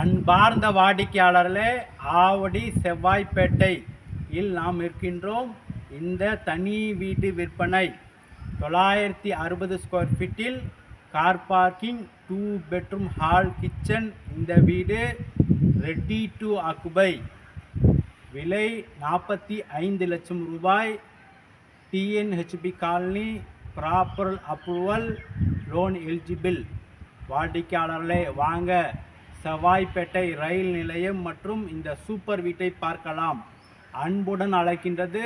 அன்பார்ந்த வாடிக்கையாளர்களே ஆவடி செவ்வாய்ப்பேட்டை இல் நாம் இருக்கின்றோம். இந்த தனி வீடு விற்பனை தொள்ளாயிரத்தி அறுபது ஸ்கொயர் ஃபீட்டில் car parking two bedroom hall kitchen இந்த வீடு ரெடி டு அக்குபை விலை நாற்பத்தி ஐந்து லட்சம் ரூபாய். T N H B colony proper approval loan eligible வாடிக்கையாளர்களே வாங்க. செவாய்ப்பேட்டை ரயில் நிலையம் மற்றும் இந்த சூப்பர் வீட்டை பார்க்கலாம். அன்புடன் அழைக்கின்றது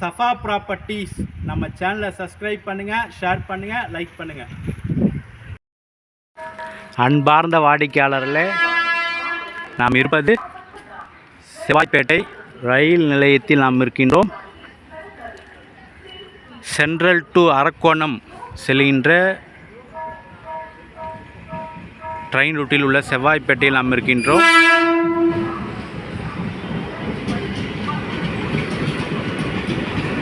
சஃபா ப்ராப்பர்ட்டிஸ். நம்ம சேனலை சப்ஸ்கிரைப் பண்ணுங்கள் ஷேர் பண்ணுங்கள் லைக் பண்ணுங்கள் அன்பார்ந்த வாடிக்கையாளர்களே நாம் இருப்பது செவாய்ப்பேட்டை ரயில் நிலையத்தில் நாம் இருக்கின்றோம். சென்ட்ரல் டு அரக்கோணம் செல்கின்ற ட்ரெயின் ரூட்டில் உள்ள செவ்வாய்ப்பேட்டையில் நாம் இருக்கின்றோம்.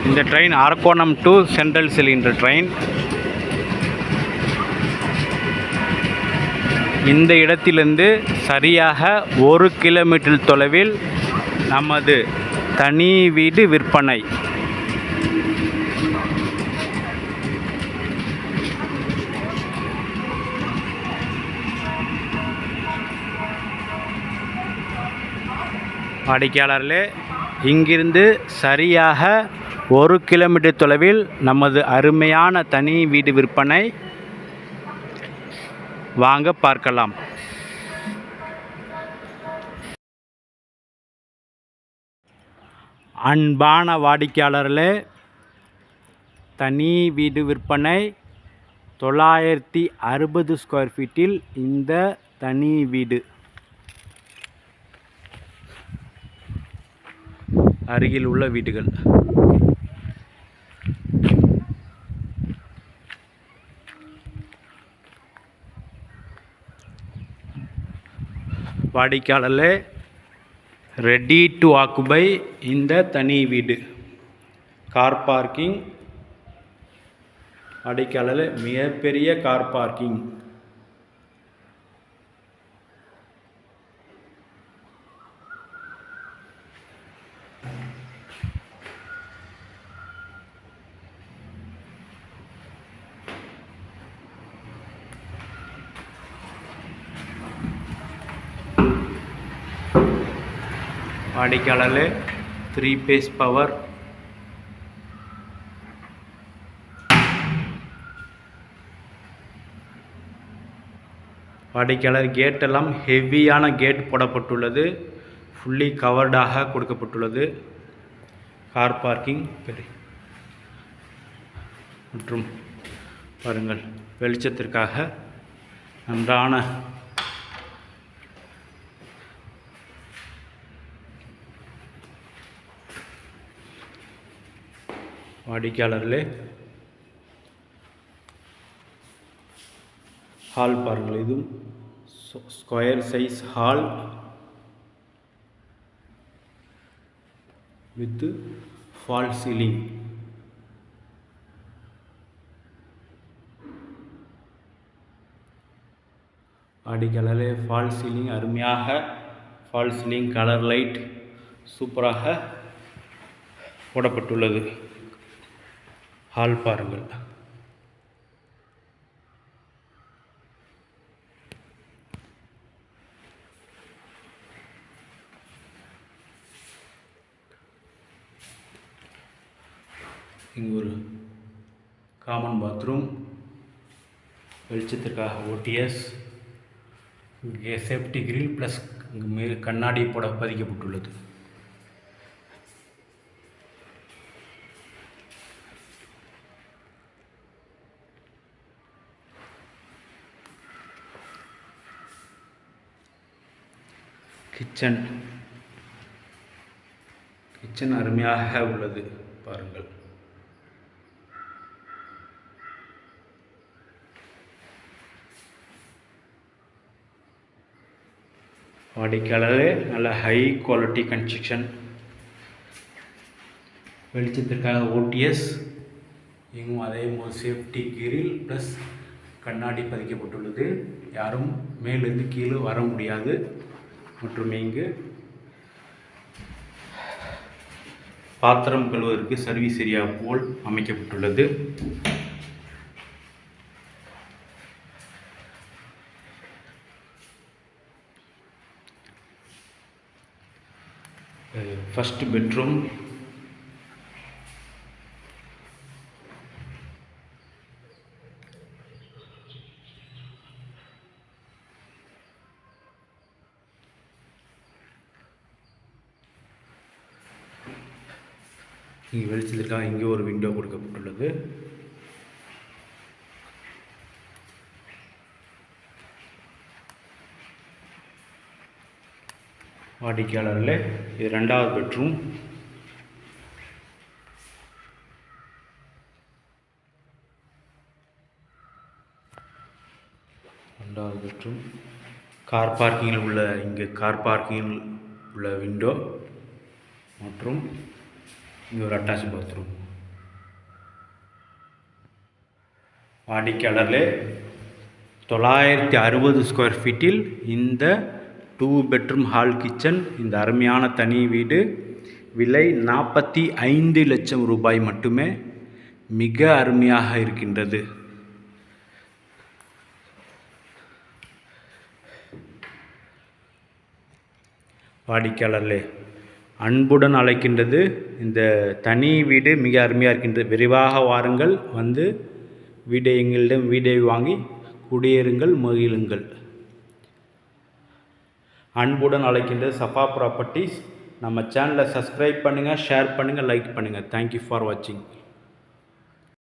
இந்த ட்ரெயின் அரக்கோணம் டு சென்ட்ரல் செல்கின்ற ட்ரெயின். இந்த இடத்திலிருந்து சரியாக ஒரு கிலோமீட்டர் தொலைவில் நமது தனி வீடு விற்பனை. வாடிக்கையாளர்களே இங்கிருந்து சரியாக ஒரு கிலோமீட்டர் தொலைவில் நமது அருமையான தனி வீடு விற்பனை வாங்க பார்க்கலாம். அன்பான வாடிக்கையாளர்களே தனி வீடு விற்பனை தொள்ளாயிரத்தி அறுபது ஸ்கொயர் ஃபீட்டில் இந்த தனி வீடு. அருகில் உள்ள வீடுகள். வாடிக்கையாளர்களே ரெடி டு ஆக்குபை இந்த தனி வீடு. கார் பார்க்கிங் வாடிக்கையாளர் மிகப்பெரிய கார் பார்க்கிங் வாடிக்கையாளர் த்ரீ பேஸ் பவர் வாடிக்கையாளர் கேட்டெல்லாம் ஹெவியான கேட் போடப்பட்டுள்ளது. ஃபுல்லி கவர்டாக கொடுக்கப்பட்டுள்ளது. கார் பார்க்கிங் பெரிய மற்றும் பாருங்கள் வெளிச்சத்திற்காக நன்றான வாடிக்கையாளர்களே ஹால் பாருங்கள். இதுவும் square size hall with fall ceiling வாடிக்கையாளர்களே ஃபால் சீலிங் அருமையாக ஃபால் சீலிங் கலர் லைட் சூப்பராக போடப்பட்டுள்ளது. ஹால் பாருங்கள். இங்கு ஒரு காமன் பாத்ரூம் வெளிச்சத்திற்காக ஓடிஎஸ் இங்கே சேஃப்டி கிரில் ப்ளஸ் இங்கு மே கண்ணாடி போட பதிக்கப்பட்டுள்ளது. கிச்சன். கிச்சன் அருமையாக உள்ளது பாருங்கள். வாடிக்கையாளரே நல்ல ஹை குவாலிட்டி கன்ஸ்ட்ரக்ஷன் வெளிச்சத்திற்காக ஓடிஎஸ் இங்கும் அதே போல் சேஃப்டி கிரில் ப்ளஸ் கண்ணாடி பதிக்கப்பட்டுள்ளது. யாரும் மேலேருந்து கீழே வர முடியாது. மற்றும் இங்கு பாத்திரம் கழுவதற்கு சர்வீஸ் ஏரியா போல் அமைக்கப்பட்டுள்ளது. ஃபஸ்ட் பெட்ரூம் இங்கே வெளிச்சத்திற்காக இங்கே ஒரு விண்டோ கொடுக்கப்பட்டுள்ளது. வாடிக்கையாளரில் இது ரெண்டாவது பெட்ரூம். ரெண்டாவது பெட்ரூம். கார் பார்க்கிங்கில் உள்ள இங்கே கார் பார்க்கிங்கில் உள்ள விண்டோ மற்றும் இங்கே ஒரு அட்டாச் பாத்ரூம் வாடிக்கையாளர்களே தொள்ளாயிரத்தி அறுபது ஸ்கொயர் ஃபீட்டில் இந்த டூ பெட்ரூம் ஹால் கிச்சன் இந்த அருமையான தனி வீடு விலை நாற்பத்தி ஐந்து லட்சம் ரூபாய் மட்டுமே மிக அருமையாக இருக்கின்றது. வாடிக்கையாளர்களே அன்புடன் அழைக்கின்றது. இந்த தனி வீடு மிக அருமையாக இருக்கின்றது. விரைவாக வாருங்கள். வந்து வீடை எங்களிடம் வீடை வாங்கி குடியேறுங்கள் மகிழுங்கள். அன்புடன் அழைக்கின்றது சஃபா ப்ராப்பர்ட்டிஸ் நம்ம சேனலை சப்ஸ்கிரைப் பண்ணுங்கள் ஷேர் பண்ணுங்கள் லைக் பண்ணுங்கள் தேங்க்யூ ஃபார் வாட்சிங்